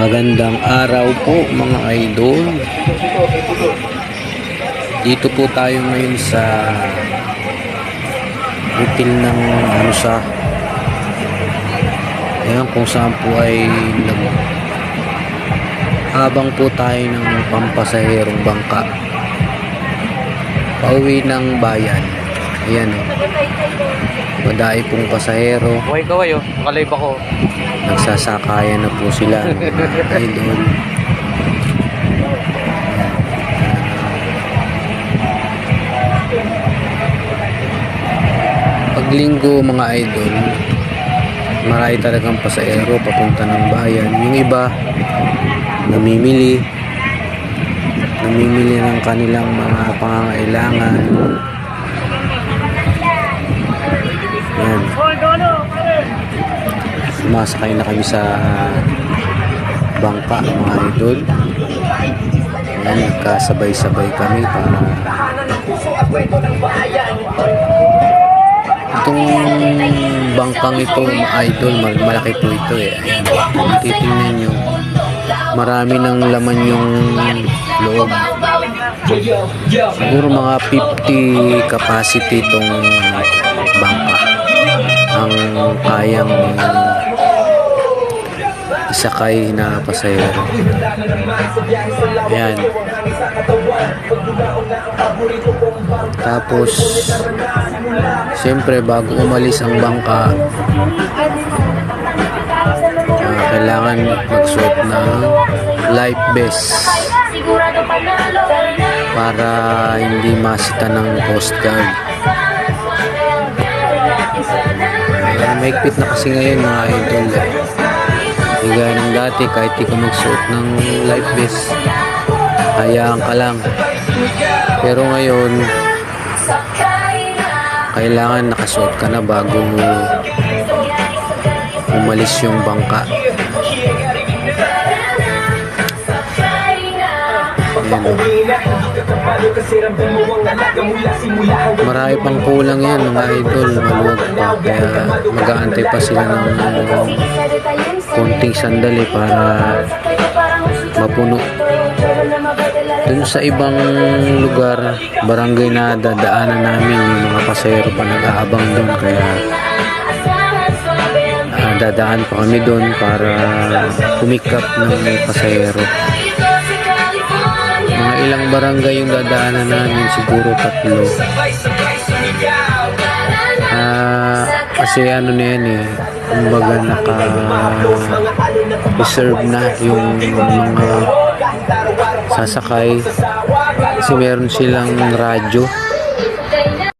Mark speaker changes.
Speaker 1: Magandang araw po mga idol. Dito po tayo ngayon sa hotel ng ano sa Ayan kung saan po ay nag habang po tayo ng pampasaherong bangka pauwi ng bayan ayan o madai pong pasahero.
Speaker 2: Buhay ka kayo, nakalive ako.
Speaker 1: nagsasakayan na po sila. Idol paglinggo mga idol marami talagang pasahero papunta ng bayan. Yung iba namimili. Namimili ng kanilang mga pangangailangan yan sumasakay na kami sa bangka mga idol. Ayan, nagkasabay-sabay kami para itong bangkang ito mga idol mal- malaki po ito eh. Ayan, kung titingnan nyo. Marami ng laman yung loob. Siguro mga 50 capacity itong bangka. Ang kayang isakay na pasahero. Ayan. Tapos, siyempre bago umalis ang bangka, ah, kailangan magsuot ng life vest para hindi masita ng coast guard. Ah, Maigpit na kasi ngayon mga idol. eh. Hindi ng dati kahit di ka magsuot ng life vest. Hayaan ka lang. Pero ngayon, kailangan nakasuot ka na bago mo umalis yung bangka. Ayan. Marami pang kulang yan mga idol. Maluwag pa. Kaya mag-aantay pa sila ng konting sandali para mapuno. Dun sa ibang lugar, barangay na dadaanan namin yung mga pasahero pa nag-aabang dun. Kaya ah, dadaan pa kami dun para pumikap ng pasahero. Mga ilang barangay yung dadaanan namin, siguro tatlo. Ah, kasi ano na yan eh, kumbaga naka-reserve na yung mga sasakay. Kasi meron silang radyo